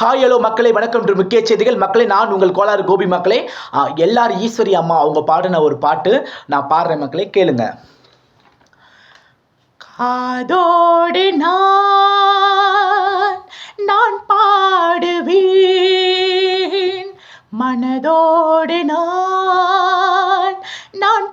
Hi hello மக்களை வணக்கம் என்று முக்கிய செய்திகள். மக்களை நான் உங்கள் கோளாறு கோபி மக்களே. எல்லார் எல்லாரும் ஈஸ்வரி அம்மா அவங்க பாடின ஒரு பாட்டு நான் பாடுறேன் மக்களை கேளுங்க. காதோடு நான் நான் பாடுவேன். மனதோடு நான் நான்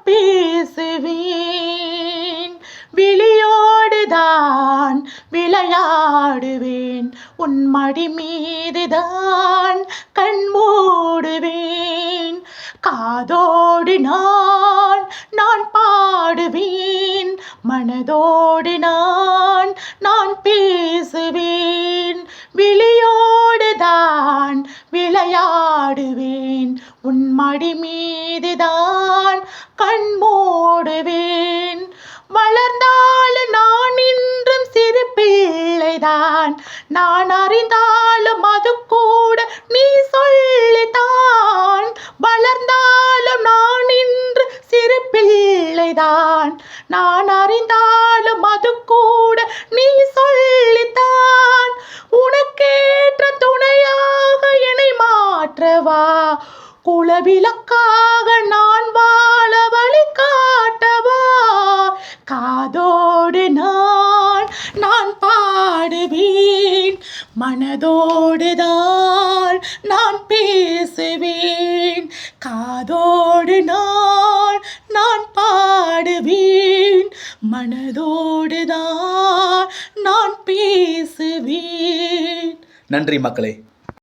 நான் விளையாடுவேன். உன் மடி மீதுதான் கண் மூடுவேன். காதோடு நான் நான் பாடுவேன். மனதோடு நான் நான் பேசுவேன். விழியோடு தான் விளையாடுவேன். உன் மடி மீதுதான் கண் நான் அறிந்தாலும் அது கூட நீ சொல்லித்தான். வளர்ந்தாலும் நான் இன்று சிறு பிள்ளைதான் நான் அறிந்தாலும் அது கூட நீ சொல்லித்தான். உனக்கேற்ற துணையாக என்னை மாற்றவா? குலவிளக்காக நான் வாழ வழி காட்டவா? காதோடு நான் நான் பாடுவேன். மனதோடுதான் நான் பேசுவேன். காதோடு நான் நான் பாடுவேன். மனதோடுதான் நான் பேசுவேன். நன்றி மக்களே.